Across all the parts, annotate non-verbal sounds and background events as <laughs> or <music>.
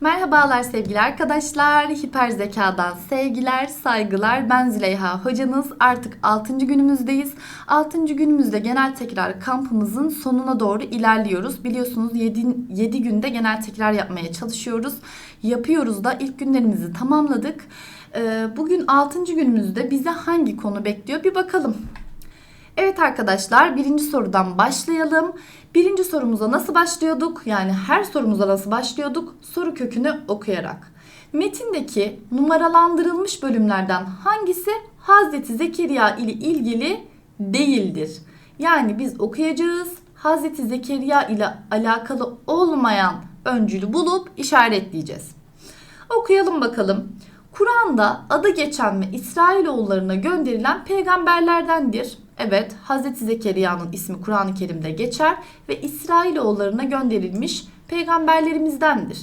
Merhabalar sevgili arkadaşlar. Hiper zekadan sevgiler, saygılar. Ben Züleyha hocanız. Artık 6. günümüzdeyiz. 6. günümüzde genel tekrar kampımızın sonuna doğru ilerliyoruz. Biliyorsunuz 7, 7 günde genel tekrar yapmaya çalışıyoruz. Yapıyoruz da ilk günlerimizi tamamladık. Ee, Bugün 6. günümüzde bize hangi konu bekliyor bir bakalım. Evet arkadaşlar birinci sorudan başlayalım. Birinci sorumuza nasıl başlıyorduk? Yani her sorumuza nasıl başlıyorduk? Soru kökünü okuyarak. Metindeki numaralandırılmış bölümlerden hangisi Hazreti Zekeriya ile ilgili değildir? Yani biz okuyacağız. Hazreti Zekeriya ile alakalı olmayan öncülü bulup işaretleyeceğiz. Okuyalım bakalım. Kur'an'da adı geçen ve İsrailoğullarına gönderilen peygamberlerdendir. Evet, Hz. Zekeriya'nın ismi Kur'an-ı Kerim'de geçer ve İsrailoğullarına gönderilmiş peygamberlerimizdendir.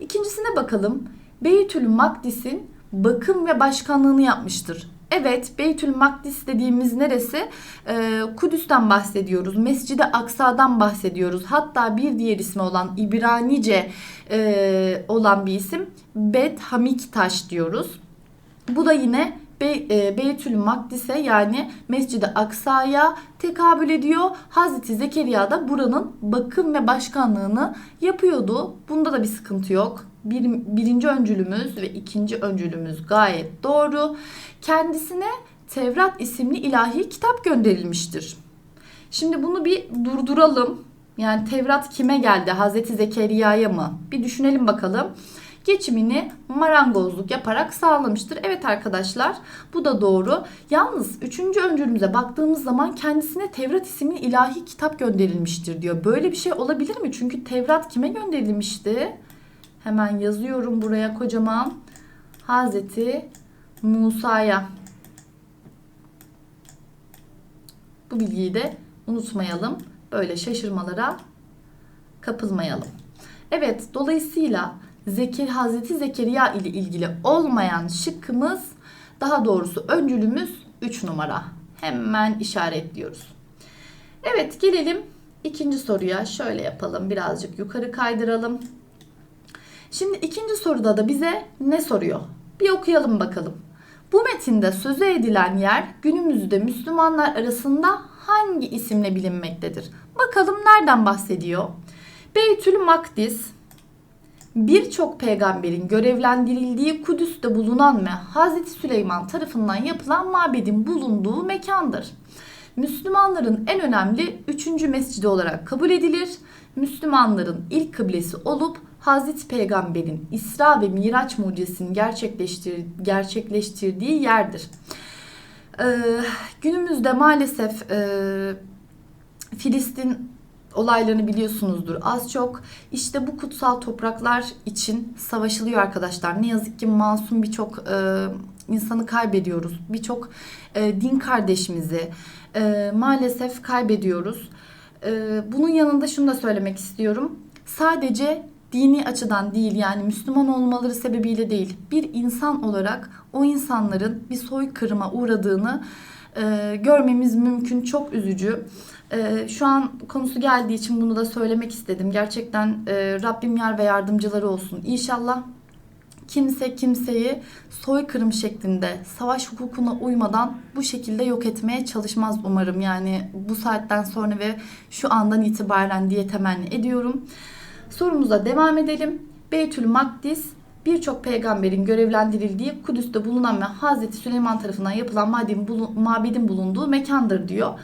İkincisine bakalım. Beytül Makdis'in bakım ve başkanlığını yapmıştır. Evet, Beytül Makdis dediğimiz neresi? Ee, Kudüs'ten bahsediyoruz. Mescid-i Aksa'dan bahsediyoruz. Hatta bir diğer ismi olan İbranice e, olan bir isim Bet Hamiktaş diyoruz. Bu da yine Be- e, Beytül Makdis'e yani Mescid-i Aksa'ya tekabül ediyor. Hazreti Zekeriya da buranın bakım ve başkanlığını yapıyordu. Bunda da bir sıkıntı yok. Bir, birinci öncülümüz ve ikinci öncülümüz gayet doğru. Kendisine Tevrat isimli ilahi kitap gönderilmiştir. Şimdi bunu bir durduralım. Yani Tevrat kime geldi? Hazreti Zekeriya'ya mı? Bir düşünelim bakalım. Geçimini marangozluk yaparak sağlamıştır. Evet arkadaşlar bu da doğru. Yalnız üçüncü öncülümüze baktığımız zaman kendisine Tevrat isimli ilahi kitap gönderilmiştir diyor. Böyle bir şey olabilir mi? Çünkü Tevrat kime gönderilmişti? Hemen yazıyorum buraya kocaman. Hazreti Musa'ya. Bu bilgiyi de unutmayalım. Böyle şaşırmalara kapılmayalım. Evet, dolayısıyla Zeker Hazreti Zekeriya ile ilgili olmayan şıkkımız daha doğrusu öncülümüz 3 numara. Hemen işaretliyoruz. Evet, gelelim ikinci soruya. Şöyle yapalım. Birazcık yukarı kaydıralım. Şimdi ikinci soruda da bize ne soruyor? Bir okuyalım bakalım. Bu metinde sözü edilen yer günümüzde Müslümanlar arasında hangi isimle bilinmektedir? Bakalım nereden bahsediyor? Beytül Makdis, birçok peygamberin görevlendirildiği Kudüs'te bulunan ve Hazreti Süleyman tarafından yapılan mabedin bulunduğu mekandır. Müslümanların en önemli üçüncü mescidi olarak kabul edilir. Müslümanların ilk kıblesi olup Hazreti Peygamber'in İsra ve Miraç mucizesini gerçekleştir, gerçekleştirdiği yerdir. Ee, günümüzde maalesef e, Filistin olaylarını biliyorsunuzdur az çok. İşte bu kutsal topraklar için savaşılıyor arkadaşlar. Ne yazık ki masum birçok e, insanı kaybediyoruz. Birçok e, din kardeşimizi e, maalesef kaybediyoruz. E, bunun yanında şunu da söylemek istiyorum. Sadece dini açıdan değil yani Müslüman olmaları sebebiyle değil bir insan olarak o insanların bir soykırıma uğradığını e, görmemiz mümkün. Çok üzücü. E, şu an konusu geldiği için bunu da söylemek istedim. Gerçekten e, Rabbim yar ve yardımcıları olsun. İnşallah kimse kimseyi soykırım şeklinde savaş hukukuna uymadan bu şekilde yok etmeye çalışmaz umarım. Yani bu saatten sonra ve şu andan itibaren diye temenni ediyorum. Sorumuza devam edelim. Beytül Makdis birçok peygamberin görevlendirildiği Kudüs'te bulunan ve Hazreti Süleyman tarafından yapılan mabedin, mabedin bulunduğu mekandır diyor.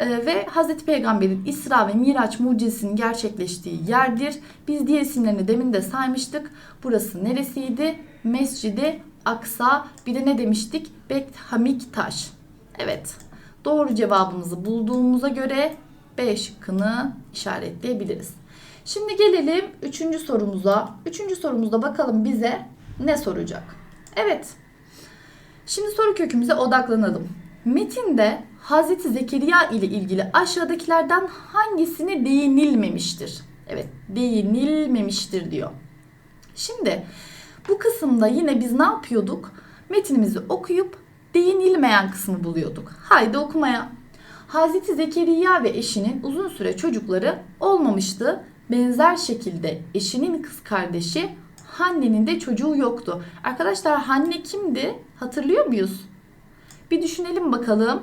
Ee, ve Hazreti Peygamber'in İsra ve Miraç mucizesinin gerçekleştiği yerdir. Biz diğer isimlerini demin de saymıştık. Burası neresiydi? Mescidi Aksa. Bir de ne demiştik? Bekt Hamiktaş. Evet. Doğru cevabımızı bulduğumuza göre B şıkkını işaretleyebiliriz. Şimdi gelelim üçüncü sorumuza. Üçüncü sorumuzda bakalım bize ne soracak? Evet. Şimdi soru kökümüze odaklanalım. Metinde Hazreti Zekeriya ile ilgili aşağıdakilerden hangisine değinilmemiştir? Evet, değinilmemiştir diyor. Şimdi bu kısımda yine biz ne yapıyorduk? Metinimizi okuyup değinilmeyen kısmı buluyorduk. Haydi okumaya. Hazreti Zekeriya ve eşinin uzun süre çocukları olmamıştı. Benzer şekilde eşinin kız kardeşi Hanne'nin de çocuğu yoktu. Arkadaşlar Hanne kimdi? Hatırlıyor muyuz? Bir düşünelim bakalım.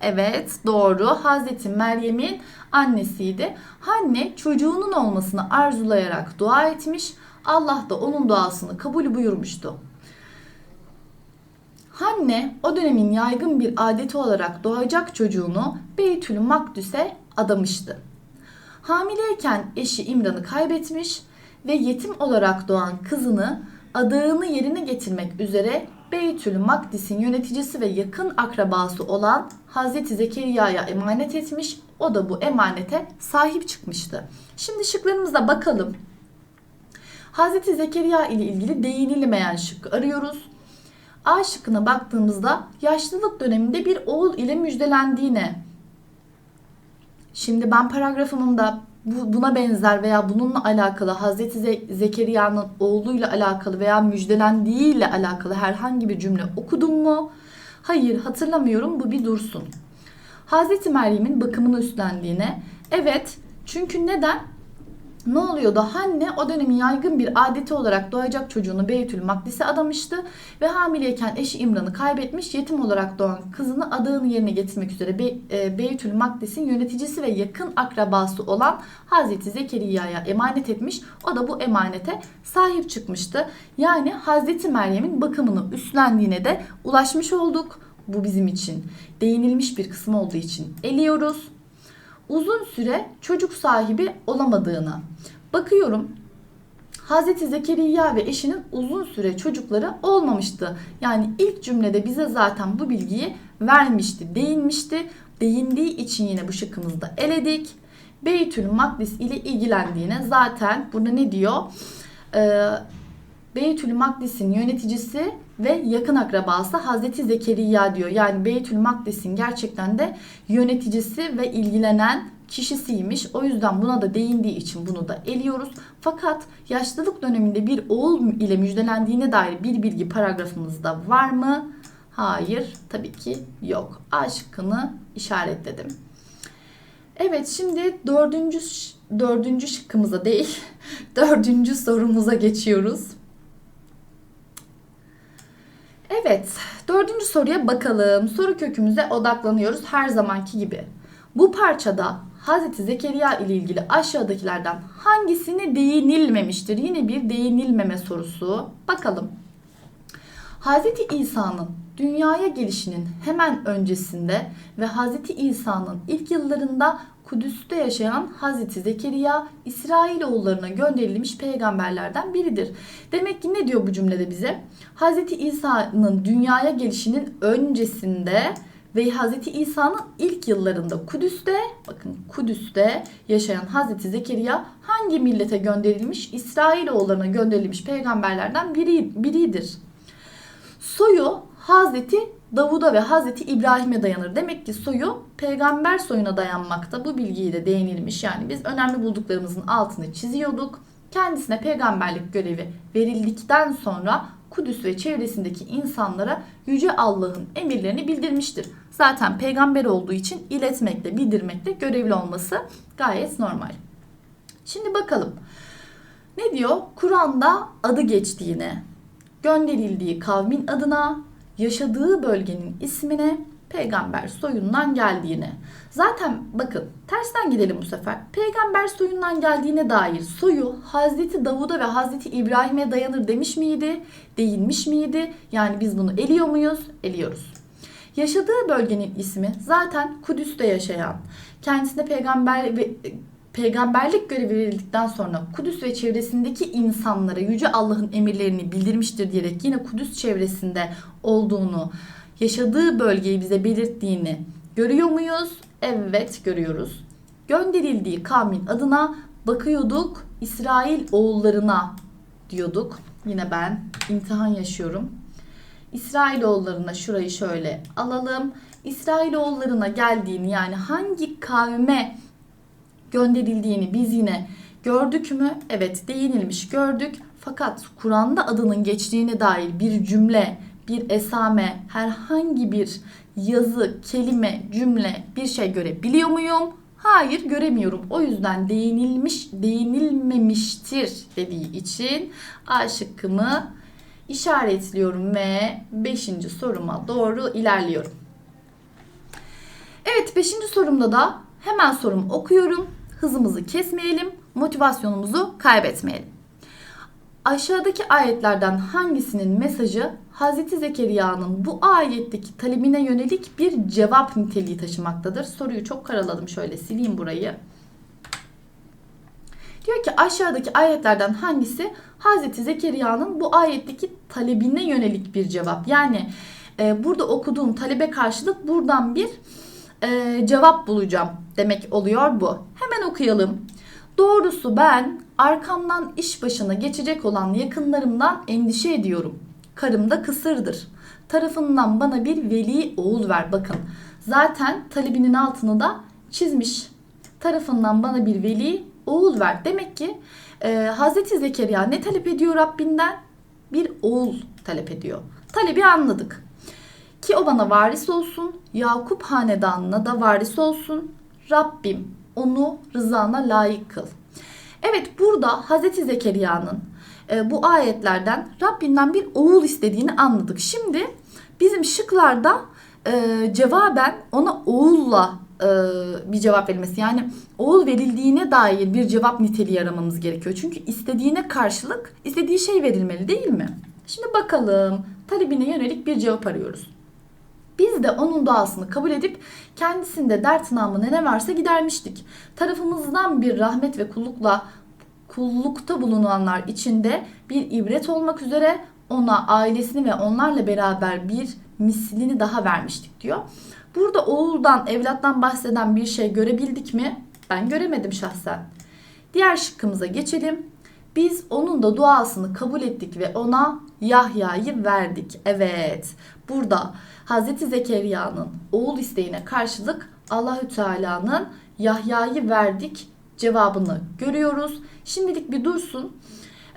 Evet doğru. Hazreti Meryem'in annesiydi. Hanne çocuğunun olmasını arzulayarak dua etmiş. Allah da onun duasını kabul buyurmuştu. Hanne o dönemin yaygın bir adeti olarak doğacak çocuğunu Beytül Makdüs'e adamıştı. Hamileyken eşi İmran'ı kaybetmiş ve yetim olarak doğan kızını adağını yerine getirmek üzere Beytül Makdis'in yöneticisi ve yakın akrabası olan Hazreti Zekeriya'ya emanet etmiş. O da bu emanete sahip çıkmıştı. Şimdi şıklarımıza bakalım. Hazreti Zekeriya ile ilgili değinilmeyen şıkkı arıyoruz. A şıkkına baktığımızda yaşlılık döneminde bir oğul ile müjdelendiğine. Şimdi ben paragrafımda bu, buna benzer veya bununla alakalı Hazreti Ze- Zekeriya'nın oğluyla alakalı veya müjdelendiğiyle alakalı herhangi bir cümle okudum mu? Hayır hatırlamıyorum bu bir dursun. Hazreti Meryem'in bakımını üstlendiğine evet çünkü neden? Ne oluyordu? Hanne o dönemin yaygın bir adeti olarak doğacak çocuğunu Beytül Makdis'e adamıştı ve hamileyken eşi İmran'ı kaybetmiş yetim olarak doğan kızını adağını yerine getirmek üzere Be- e, Beytül Makdis'in yöneticisi ve yakın akrabası olan Hazreti Zekeriya'ya emanet etmiş. O da bu emanete sahip çıkmıştı. Yani Hazreti Meryem'in bakımını üstlendiğine de ulaşmış olduk. Bu bizim için değinilmiş bir kısım olduğu için eliyoruz uzun süre çocuk sahibi olamadığını. Bakıyorum Hazreti Zekeriya ve eşinin uzun süre çocukları olmamıştı. Yani ilk cümlede bize zaten bu bilgiyi vermişti, değinmişti. Değindiği için yine bu şıkkımızda eledik. Beytül Makdis ile ilgilendiğine zaten burada ne diyor? Ee, Beytül Makdis'in yöneticisi ve yakın akrabası Hazreti Zekeriya diyor. Yani Beytül Makdis'in gerçekten de yöneticisi ve ilgilenen kişisiymiş. O yüzden buna da değindiği için bunu da eliyoruz. Fakat yaşlılık döneminde bir oğul ile müjdelendiğine dair bir bilgi paragrafımızda var mı? Hayır, tabii ki yok. A şıkkını işaretledim. Evet, şimdi dördüncü, dördüncü şıkkımıza değil, <laughs> dördüncü sorumuza geçiyoruz. Evet, dördüncü soruya bakalım. Soru kökümüze odaklanıyoruz her zamanki gibi. Bu parçada Hz. Zekeriya ile ilgili aşağıdakilerden hangisine değinilmemiştir? Yine bir değinilmeme sorusu. Bakalım. Hz. İsa'nın dünyaya gelişinin hemen öncesinde ve Hz. İsa'nın ilk yıllarında Kudüs'te yaşayan Hazreti Zekeriya İsrailoğullarına gönderilmiş peygamberlerden biridir. Demek ki ne diyor bu cümlede bize? Hazreti İsa'nın dünyaya gelişinin öncesinde ve Hazreti İsa'nın ilk yıllarında Kudüs'te bakın Kudüs'te yaşayan Hazreti Zekeriya hangi millete gönderilmiş? İsrailoğullarına gönderilmiş peygamberlerden biri, biridir. Soyu Hazreti Davud'a ve Hazreti İbrahim'e dayanır. Demek ki soyu peygamber soyuna dayanmakta. Bu bilgiyi de değinilmiş. Yani biz önemli bulduklarımızın altını çiziyorduk. Kendisine peygamberlik görevi verildikten sonra Kudüs ve çevresindeki insanlara Yüce Allah'ın emirlerini bildirmiştir. Zaten peygamber olduğu için iletmekle, bildirmekle görevli olması gayet normal. Şimdi bakalım. Ne diyor? Kur'an'da adı geçtiğine, gönderildiği kavmin adına, yaşadığı bölgenin ismine, peygamber soyundan geldiğine. Zaten bakın tersten gidelim bu sefer. Peygamber soyundan geldiğine dair soyu Hazreti Davud'a ve Hazreti İbrahim'e dayanır demiş miydi? Değinmiş miydi? Yani biz bunu eliyor muyuz? Eliyoruz. Yaşadığı bölgenin ismi zaten Kudüs'te yaşayan, kendisine peygamber ve peygamberlik görevi verildikten sonra Kudüs ve çevresindeki insanlara Yüce Allah'ın emirlerini bildirmiştir diyerek yine Kudüs çevresinde olduğunu, yaşadığı bölgeyi bize belirttiğini görüyor muyuz? Evet görüyoruz. Gönderildiği kavmin adına bakıyorduk İsrail oğullarına diyorduk. Yine ben imtihan yaşıyorum. İsrail oğullarına şurayı şöyle alalım. İsrail oğullarına geldiğini yani hangi kavme gönderildiğini biz yine gördük mü? Evet değinilmiş gördük. Fakat Kur'an'da adının geçtiğine dair bir cümle, bir esame, herhangi bir yazı, kelime, cümle bir şey görebiliyor muyum? Hayır göremiyorum. O yüzden değinilmiş, değinilmemiştir dediği için A şıkkımı işaretliyorum ve 5. soruma doğru ilerliyorum. Evet 5. sorumda da hemen sorumu okuyorum. Hızımızı kesmeyelim, motivasyonumuzu kaybetmeyelim. Aşağıdaki ayetlerden hangisinin mesajı Hz. Zekeriya'nın bu ayetteki talebine yönelik bir cevap niteliği taşımaktadır? Soruyu çok karaladım şöyle sileyim burayı. Diyor ki aşağıdaki ayetlerden hangisi Hz. Zekeriya'nın bu ayetteki talebine yönelik bir cevap? Yani e, burada okuduğum talebe karşılık buradan bir e, cevap bulacağım demek oluyor bu. Hemen okuyalım. Doğrusu ben arkamdan iş başına geçecek olan yakınlarımdan endişe ediyorum. Karım da kısırdır. Tarafından bana bir veli oğul ver bakın. Zaten talebinin altını da çizmiş. Tarafından bana bir veli oğul ver. Demek ki e, Hazreti Zekeriya ne talep ediyor Rabbinden? Bir oğul talep ediyor. Talebi anladık. Ki o bana varis olsun, Yakup hanedanına da varis olsun. Rabbim onu rızana layık kıl. Evet burada Hazreti Zekeriya'nın e, bu ayetlerden Rabbinden bir oğul istediğini anladık. Şimdi bizim şıklarda e, cevaben ona oğulla e, bir cevap verilmesi yani oğul verildiğine dair bir cevap niteliği aramamız gerekiyor. Çünkü istediğine karşılık istediği şey verilmeli değil mi? Şimdi bakalım talebine yönelik bir cevap arıyoruz. Biz de onun duasını kabul edip kendisinde dert namına ne varsa gidermiştik. Tarafımızdan bir rahmet ve kullukla kullukta bulunanlar içinde bir ibret olmak üzere ona ailesini ve onlarla beraber bir mislini daha vermiştik diyor. Burada oğuldan, evlattan bahseden bir şey görebildik mi? Ben göremedim şahsen. Diğer şıkkımıza geçelim. Biz onun da duasını kabul ettik ve ona Yahya'yı verdik. Evet. Burada Hazreti Zekeriya'nın oğul isteğine karşılık Allahü Teala'nın Yahya'yı verdik cevabını görüyoruz. Şimdilik bir dursun.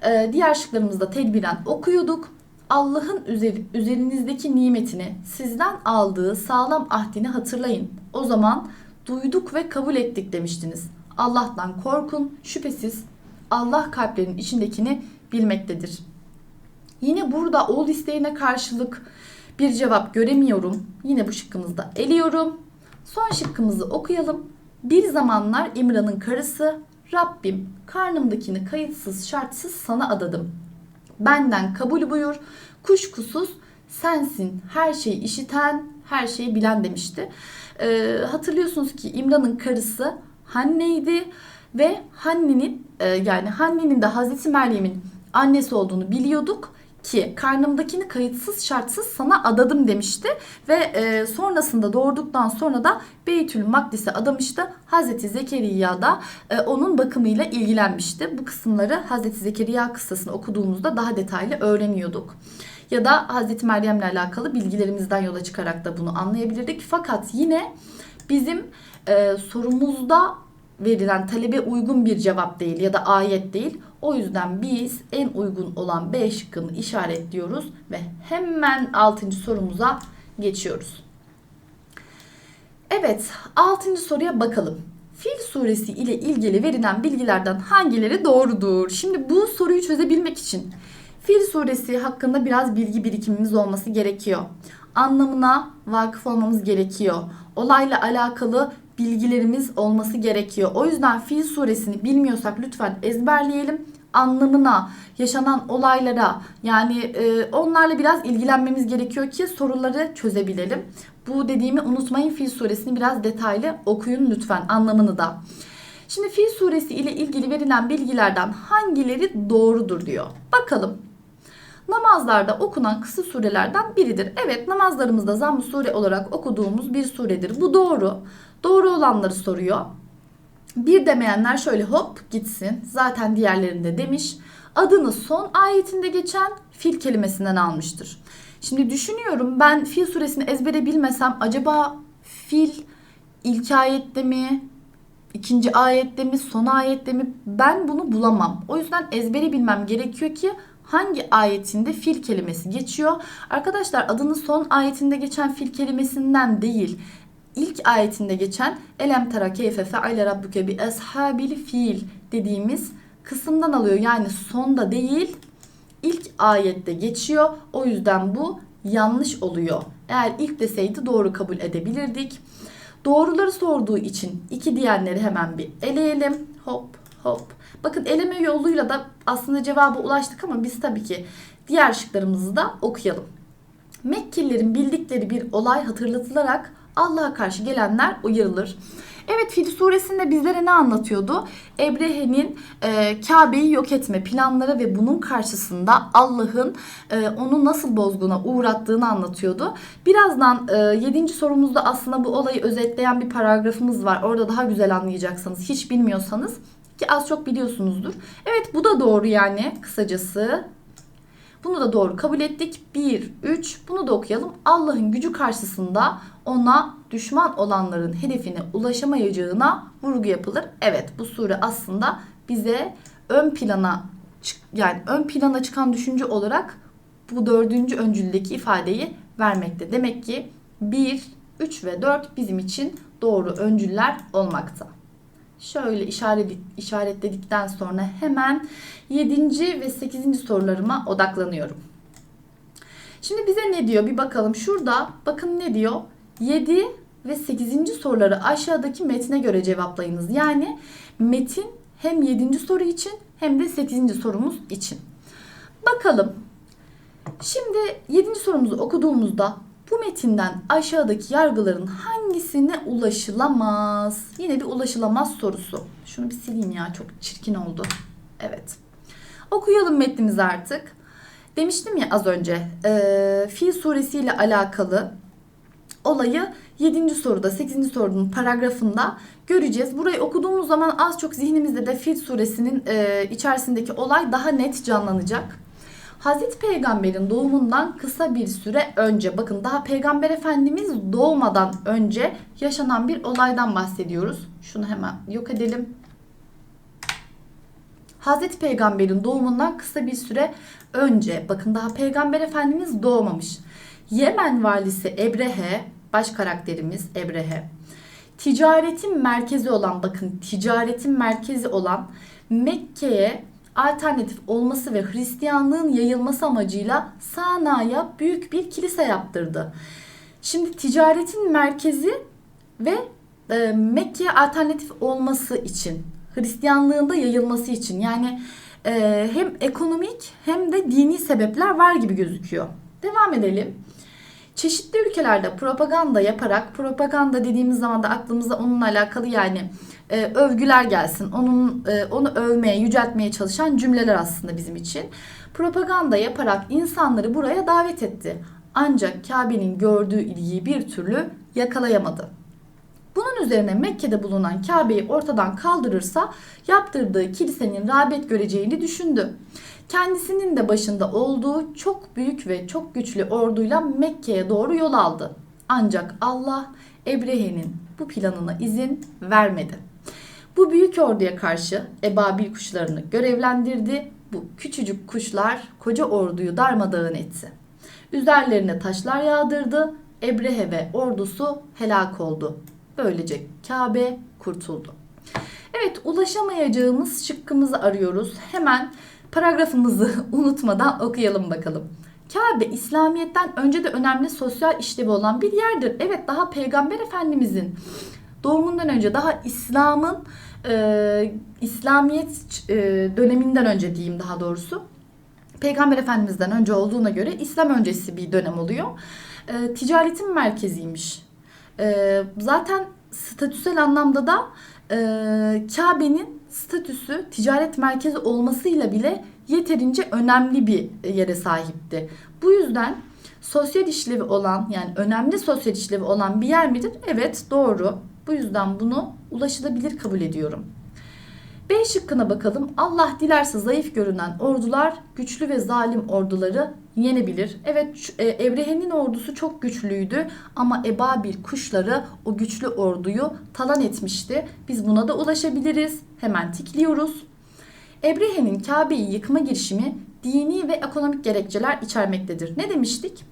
Ee, diğer şıklarımızda tedbiren okuyorduk. Allah'ın üzeri, üzerinizdeki nimetini sizden aldığı sağlam ahdini hatırlayın. O zaman duyduk ve kabul ettik demiştiniz. Allah'tan korkun. Şüphesiz Allah kalplerin içindekini bilmektedir. Yine burada oğul isteğine karşılık bir cevap göremiyorum. Yine bu şıkkımızda eliyorum. Son şıkkımızı okuyalım. Bir zamanlar İmran'ın karısı Rabbim karnımdakini kayıtsız şartsız sana adadım. Benden kabul buyur. Kuşkusuz sensin her şeyi işiten, her şeyi bilen demişti. Ee, hatırlıyorsunuz ki İmran'ın karısı Hanne'ydi ve Hanne'nin e, yani Hanne'nin de Hazreti Meryem'in annesi olduğunu biliyorduk ki karnımdakini kayıtsız şartsız sana adadım demişti ve e, sonrasında doğurduktan sonra da Beytül Makdis'e adamıştı. Hazreti Zekeriya da e, onun bakımıyla ilgilenmişti. Bu kısımları Hazreti Zekeriya kıssasını okuduğumuzda daha detaylı öğreniyorduk. Ya da Hazreti Meryem'le alakalı bilgilerimizden yola çıkarak da bunu anlayabilirdik. Fakat yine bizim e, sorumuzda verilen talebe uygun bir cevap değil ya da ayet değil. O yüzden biz en uygun olan B şıkkını işaretliyoruz ve hemen 6. sorumuza geçiyoruz. Evet 6. soruya bakalım. Fil suresi ile ilgili verilen bilgilerden hangileri doğrudur? Şimdi bu soruyu çözebilmek için Fil suresi hakkında biraz bilgi birikimimiz olması gerekiyor. Anlamına vakıf olmamız gerekiyor. Olayla alakalı bilgilerimiz olması gerekiyor. O yüzden Fil suresini bilmiyorsak lütfen ezberleyelim. Anlamına, yaşanan olaylara yani e, onlarla biraz ilgilenmemiz gerekiyor ki soruları çözebilelim. Bu dediğimi unutmayın. Fil suresini biraz detaylı okuyun lütfen anlamını da. Şimdi Fil suresi ile ilgili verilen bilgilerden hangileri doğrudur diyor. Bakalım. Namazlarda okunan kısa surelerden biridir. Evet namazlarımızda zamm sure olarak okuduğumuz bir suredir. Bu doğru. Doğru olanları soruyor. Bir demeyenler şöyle hop gitsin. Zaten diğerlerinde demiş. Adını son ayetinde geçen fil kelimesinden almıştır. Şimdi düşünüyorum ben fil suresini ezbere bilmesem acaba fil ilk ayette mi, ikinci ayette mi, son ayette mi ben bunu bulamam. O yüzden ezbere bilmem gerekiyor ki hangi ayetinde fil kelimesi geçiyor? Arkadaşlar adının son ayetinde geçen fil kelimesinden değil ilk ayetinde geçen elem tera keyfe feale rabbuke bi ashabil fil dediğimiz kısımdan alıyor. Yani sonda değil ilk ayette geçiyor. O yüzden bu yanlış oluyor. Eğer ilk deseydi doğru kabul edebilirdik. Doğruları sorduğu için iki diyenleri hemen bir eleyelim. Hop hop. Bakın eleme yoluyla da aslında cevaba ulaştık ama biz tabii ki diğer şıklarımızı da okuyalım. Mekkelilerin bildikleri bir olay hatırlatılarak Allah'a karşı gelenler uyarılır. Evet Fil suresinde bizlere ne anlatıyordu? Ebrehe'nin e, Kabe'yi yok etme planları ve bunun karşısında Allah'ın e, onu nasıl bozguna uğrattığını anlatıyordu. Birazdan e, 7. sorumuzda aslında bu olayı özetleyen bir paragrafımız var. Orada daha güzel anlayacaksınız. Hiç bilmiyorsanız ki az çok biliyorsunuzdur. Evet bu da doğru yani kısacası. Bunu da doğru kabul ettik. 1, 3 bunu da okuyalım. Allah'ın gücü karşısında ona düşman olanların hedefine ulaşamayacağına vurgu yapılır. Evet bu sure aslında bize ön plana yani ön plana çıkan düşünce olarak bu dördüncü öncüldeki ifadeyi vermekte. Demek ki 1, 3 ve 4 bizim için doğru öncüller olmakta. Şöyle işaret, işaretledikten sonra hemen 7. ve 8. sorularıma odaklanıyorum. Şimdi bize ne diyor bir bakalım. Şurada bakın ne diyor? 7 ve 8. soruları aşağıdaki metne göre cevaplayınız. Yani metin hem 7. soru için hem de 8. sorumuz için. Bakalım. Şimdi 7. sorumuzu okuduğumuzda bu metinden aşağıdaki yargıların hangisine ulaşılamaz? Yine bir ulaşılamaz sorusu. Şunu bir sileyim ya çok çirkin oldu. Evet. Okuyalım metnimizi artık. Demiştim ya az önce e, Fil suresiyle alakalı olayı 7. soruda 8. sorunun paragrafında göreceğiz. Burayı okuduğumuz zaman az çok zihnimizde de Fil suresinin e, içerisindeki olay daha net canlanacak. Hazreti Peygamber'in doğumundan kısa bir süre önce bakın daha Peygamber Efendimiz doğmadan önce yaşanan bir olaydan bahsediyoruz. Şunu hemen yok edelim. Hazreti Peygamber'in doğumundan kısa bir süre önce bakın daha Peygamber Efendimiz doğmamış. Yemen valisi Ebrehe baş karakterimiz Ebrehe ticaretin merkezi olan bakın ticaretin merkezi olan Mekke'ye alternatif olması ve Hristiyanlığın yayılması amacıyla Sana'ya büyük bir kilise yaptırdı. Şimdi ticaretin merkezi ve e, Mekke'ye alternatif olması için, Hristiyanlığın da yayılması için yani e, hem ekonomik hem de dini sebepler var gibi gözüküyor. Devam edelim. Çeşitli ülkelerde propaganda yaparak, propaganda dediğimiz zaman da aklımıza onunla alakalı yani e, övgüler gelsin. Onun e, onu övmeye, yüceltmeye çalışan cümleler aslında bizim için. Propaganda yaparak insanları buraya davet etti. Ancak Kabe'nin gördüğü ilgiyi bir türlü yakalayamadı. Bunun üzerine Mekke'de bulunan Kabe'yi ortadan kaldırırsa yaptırdığı kilisenin rağbet göreceğini düşündü. Kendisinin de başında olduğu çok büyük ve çok güçlü orduyla Mekke'ye doğru yol aldı. Ancak Allah Ebrehe'nin bu planına izin vermedi. Bu büyük orduya karşı ebabil kuşlarını görevlendirdi. Bu küçücük kuşlar koca orduyu darmadağın etti. Üzerlerine taşlar yağdırdı. Ebrehe ve ordusu helak oldu. Böylece Kabe kurtuldu. Evet ulaşamayacağımız şıkkımızı arıyoruz. Hemen paragrafımızı <laughs> unutmadan okuyalım bakalım. Kabe İslamiyet'ten önce de önemli sosyal işlevi olan bir yerdir. Evet daha Peygamber Efendimizin doğumundan önce daha İslam'ın e, İslamiyet e, döneminden önce diyeyim daha doğrusu. Peygamber Efendimiz'den önce olduğuna göre İslam öncesi bir dönem oluyor. E, ticaretin merkeziymiş. E, zaten statüsel anlamda da e, Kabe'nin statüsü ticaret merkezi olmasıyla bile yeterince önemli bir yere sahipti. Bu yüzden sosyal işlevi olan yani önemli sosyal işlevi olan bir yer midir? Evet doğru. Bu yüzden bunu ulaşılabilir kabul ediyorum. B şıkkına bakalım. Allah dilerse zayıf görünen ordular güçlü ve zalim orduları yenebilir. Evet Ebrehe'nin ordusu çok güçlüydü ama Ebabil kuşları o güçlü orduyu talan etmişti. Biz buna da ulaşabiliriz. Hemen tikliyoruz. Ebrehe'nin Kabe'yi yıkma girişimi dini ve ekonomik gerekçeler içermektedir. Ne demiştik?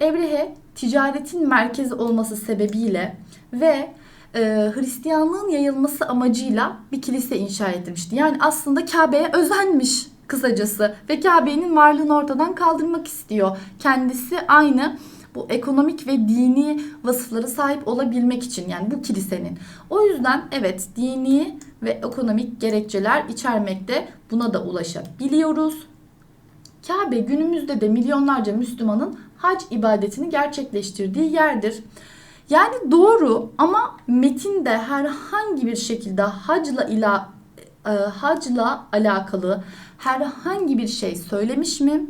Ebrehe ticaretin merkezi olması sebebiyle ve e, Hristiyanlığın yayılması amacıyla bir kilise inşa etmişti. Yani aslında Kabe'ye özenmiş kısacası ve Kabe'nin varlığını ortadan kaldırmak istiyor. Kendisi aynı bu ekonomik ve dini vasıfları sahip olabilmek için yani bu kilisenin. O yüzden evet dini ve ekonomik gerekçeler içermekte buna da ulaşabiliyoruz. Kabe günümüzde de milyonlarca Müslümanın hac ibadetini gerçekleştirdiği yerdir. Yani doğru ama metinde herhangi bir şekilde hacla ila e, hacla alakalı herhangi bir şey söylemiş mi?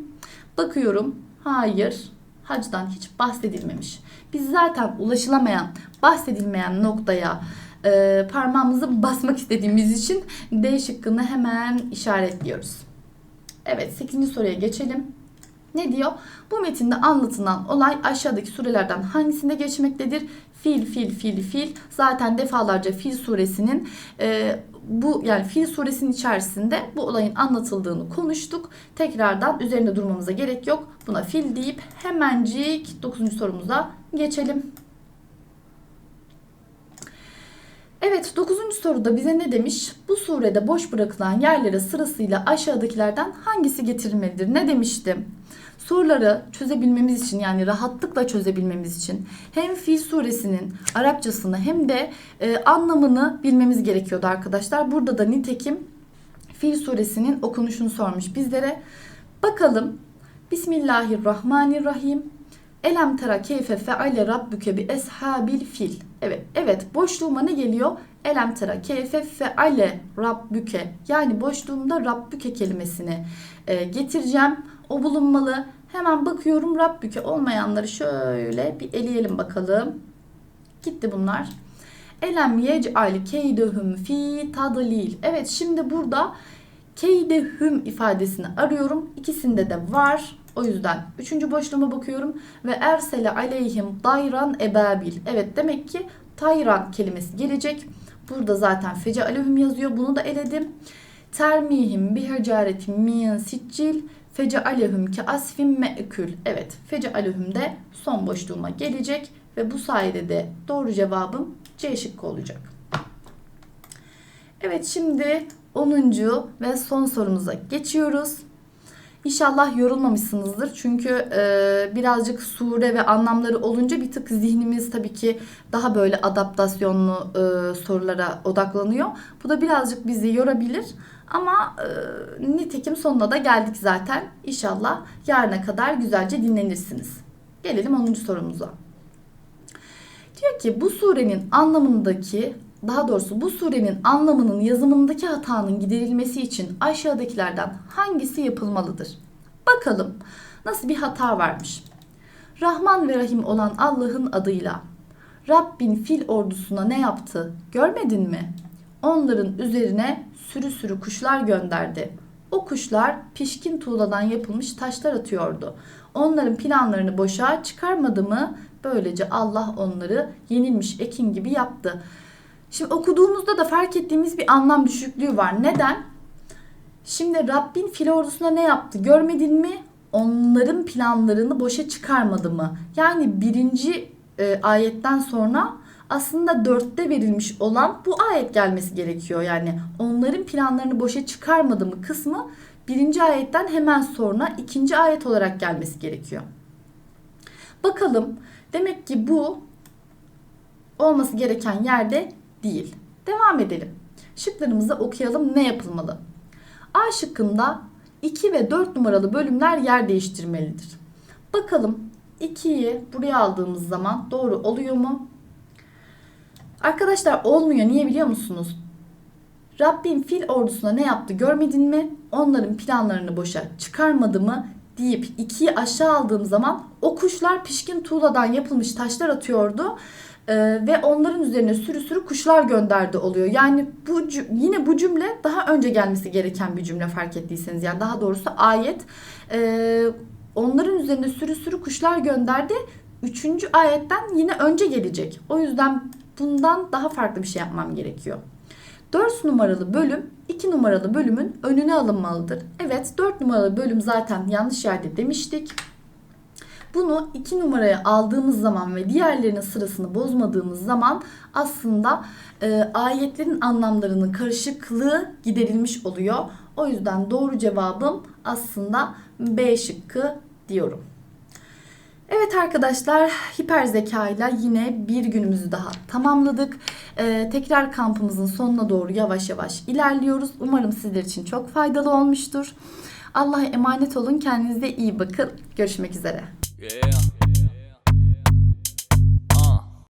Bakıyorum. Hayır. Hacdan hiç bahsedilmemiş. Biz zaten ulaşılamayan, bahsedilmeyen noktaya e, parmağımızı basmak istediğimiz için D şıkkını hemen işaretliyoruz. Evet 8. soruya geçelim. Ne diyor? Bu metinde anlatılan olay aşağıdaki surelerden hangisinde geçmektedir? Fil, fil, fil, fil. Zaten defalarca Fil suresinin e, bu yani Fil suresinin içerisinde bu olayın anlatıldığını konuştuk. Tekrardan üzerinde durmamıza gerek yok. Buna fil deyip hemencik 9. sorumuza geçelim. Evet 9. soruda bize ne demiş? Bu surede boş bırakılan yerlere sırasıyla aşağıdakilerden hangisi getirilmelidir? Ne demiştim? Soruları çözebilmemiz için yani rahatlıkla çözebilmemiz için hem Fil suresinin Arapçasını hem de e, anlamını bilmemiz gerekiyordu arkadaşlar. Burada da nitekim Fil suresinin okunuşunu sormuş bizlere. Bakalım Bismillahirrahmanirrahim. Elem tera keyfe feale rabbuke bi eshabil fil. Evet, evet boşluğuma ne geliyor? Elem tera keyfe feale rabbuke. Yani boşluğumda rabbuke kelimesini e, getireceğim. O bulunmalı. Hemen bakıyorum Rabbüke olmayanları şöyle bir eleyelim bakalım. Gitti bunlar. Elem yec'al keydehum fi tadlil. Evet şimdi burada keydehum ifadesini arıyorum. İkisinde de var. O yüzden üçüncü boşluğuma bakıyorum. Ve ersele aleyhim dayran ebabil. Evet demek ki tayran kelimesi gelecek. Burada zaten fece aleyhim yazıyor. Bunu da eledim. Termihim bihacaretin min siccil fece aleyhüm ki asfin me'kül. Evet fece aleyhüm de son boşluğuma gelecek. Ve bu sayede de doğru cevabım C şıkkı olacak. Evet şimdi 10. ve son sorumuza geçiyoruz. İnşallah yorulmamışsınızdır. Çünkü e, birazcık sure ve anlamları olunca bir tık zihnimiz tabii ki daha böyle adaptasyonlu e, sorulara odaklanıyor. Bu da birazcık bizi yorabilir. Ama e, nitekim sonuna da geldik zaten. İnşallah yarına kadar güzelce dinlenirsiniz. Gelelim 10. sorumuza. Diyor ki bu surenin anlamındaki daha doğrusu bu surenin anlamının yazımındaki hatanın giderilmesi için aşağıdakilerden hangisi yapılmalıdır? Bakalım nasıl bir hata varmış. Rahman ve Rahim olan Allah'ın adıyla Rabbin fil ordusuna ne yaptı görmedin mi? Onların üzerine sürü sürü kuşlar gönderdi. O kuşlar pişkin tuğladan yapılmış taşlar atıyordu. Onların planlarını boşa çıkarmadı mı? Böylece Allah onları yenilmiş ekin gibi yaptı. Şimdi okuduğumuzda da fark ettiğimiz bir anlam düşüklüğü var. Neden? Şimdi Rabbin fil ordusuna ne yaptı? Görmedin mi? Onların planlarını boşa çıkarmadı mı? Yani birinci e, ayetten sonra aslında dörtte verilmiş olan bu ayet gelmesi gerekiyor. Yani onların planlarını boşa çıkarmadı mı kısmı birinci ayetten hemen sonra ikinci ayet olarak gelmesi gerekiyor. Bakalım demek ki bu olması gereken yerde değil. Devam edelim. Şıklarımızı okuyalım ne yapılmalı? A şıkkında 2 ve 4 numaralı bölümler yer değiştirmelidir. Bakalım 2'yi buraya aldığımız zaman doğru oluyor mu? Arkadaşlar olmuyor. Niye biliyor musunuz? Rabbin fil ordusuna ne yaptı görmedin mi? Onların planlarını boşa çıkarmadı mı? deyip ikiyi aşağı aldığım zaman o kuşlar pişkin tuğladan yapılmış taşlar atıyordu. Ee, ve onların üzerine sürü sürü kuşlar gönderdi oluyor. Yani bu yine bu cümle daha önce gelmesi gereken bir cümle fark ettiyseniz. Yani daha doğrusu ayet e, onların üzerine sürü sürü kuşlar gönderdi. Üçüncü ayetten yine önce gelecek. O yüzden bundan daha farklı bir şey yapmam gerekiyor. 4 numaralı bölüm 2 numaralı bölümün önüne alınmalıdır. Evet 4 numaralı bölüm zaten yanlış yerde demiştik. Bunu 2 numaraya aldığımız zaman ve diğerlerinin sırasını bozmadığımız zaman aslında e, ayetlerin anlamlarının karışıklığı giderilmiş oluyor. O yüzden doğru cevabım aslında B şıkkı diyorum. Evet arkadaşlar hiper zeka ile yine bir günümüzü daha tamamladık. Ee, tekrar kampımızın sonuna doğru yavaş yavaş ilerliyoruz. Umarım sizler için çok faydalı olmuştur. Allah'a emanet olun. Kendinize iyi bakın. Görüşmek üzere. Yeah.